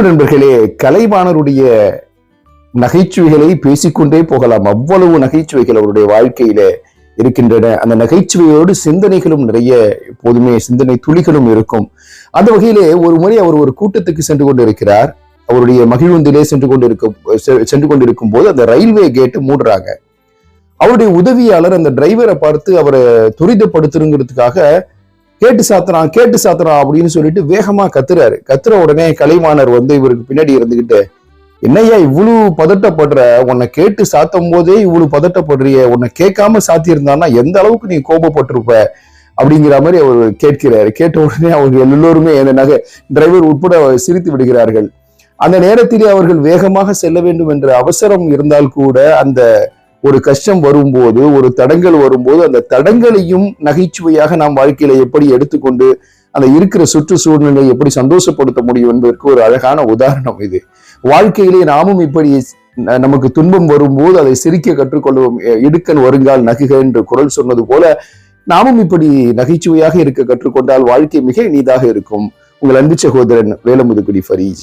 அன்பு நண்பர்களே கலைவாணருடைய நகைச்சுவைகளை பேசிக்கொண்டே போகலாம். அவ்வளவு நகைச்சுவைகள் அவருடைய வாழ்க்கையில இருக்கின்றன. அந்த நகைச்சுவையோடு சிந்தனைகளும் நிறைய எப்போதுமே சிந்தனை துளிகளும் இருக்கும். அந்த வகையிலே ஒரு முறை அவர் ஒரு கூட்டத்துக்கு சென்று கொண்டிருக்கிறார். அவருடைய மகிழ்வுந்திலே சென்று கொண்டிருக்க சென்று கொண்டிருக்கும் போது அந்த ரயில்வே கேட்டு மூடுறாங்க. அவருடைய உதவியாளர் அந்த டிரைவரை பார்த்து அவரை துரிதப்படுத்துறங்கிறதுக்காக கேட்டு சாத்துறான் கேட்டு சாத்துறான் அப்படின்னு சொல்லிட்டு வேகமா கத்துறாரு. கத்துற உடனே கலைவாணர் வந்து இவருக்கு பின்னாடி இருந்துகிட்டு என்னய்யா இவ்வளவு பதட்டப்படுற? உன்னை கேட்டு சாத்தும் போதே இவ்வளவு பதட்டப்படுறிய. உன்னை கேட்காம சாத்தியிருந்தான்னா எந்த அளவுக்கு நீ கோபப்பட்டிருப்ப? அப்படிங்கிற மாதிரி அவர் கேட்கிறாரு. கேட்ட உடனே அவர்கள் எல்லோருமே அந்த நகை டிரைவர் உட்பட சிரித்து விடுகிறார்கள். அந்த நேரத்திலே அவர்கள் வேகமாக செல்ல வேண்டும் என்ற அவசரம் இருந்தால் கூட அந்த ஒரு கஷ்டம் வரும்போது ஒரு தடங்கள் வரும்போது அந்த தடங்களையும் நகைச்சுவையாக நாம் வாழ்க்கையில எப்படி எடுத்துக்கொண்டு அந்த இருக்கிற சுற்று சூழ்நிலை எப்படி சந்தோஷப்படுத்த முடியும் என்பதற்கு ஒரு அழகான உதாரணம் இது. வாழ்க்கையிலே நாமும் இப்படி நமக்கு துன்பம் வரும்போது அதை சிரிக்க கற்றுக்கொள்வோம். இடுக்கன் வருங்கால் நகுக என்று குரல் சொன்னது போல நாமும் இப்படி நகைச்சுவையாக இருக்க கற்றுக்கொண்டால் வாழ்க்கை மிக இனிதாக இருக்கும். உங்கள் அன்பு சகோதரன் வேலமுதுகுடி ஃபரீஜ்.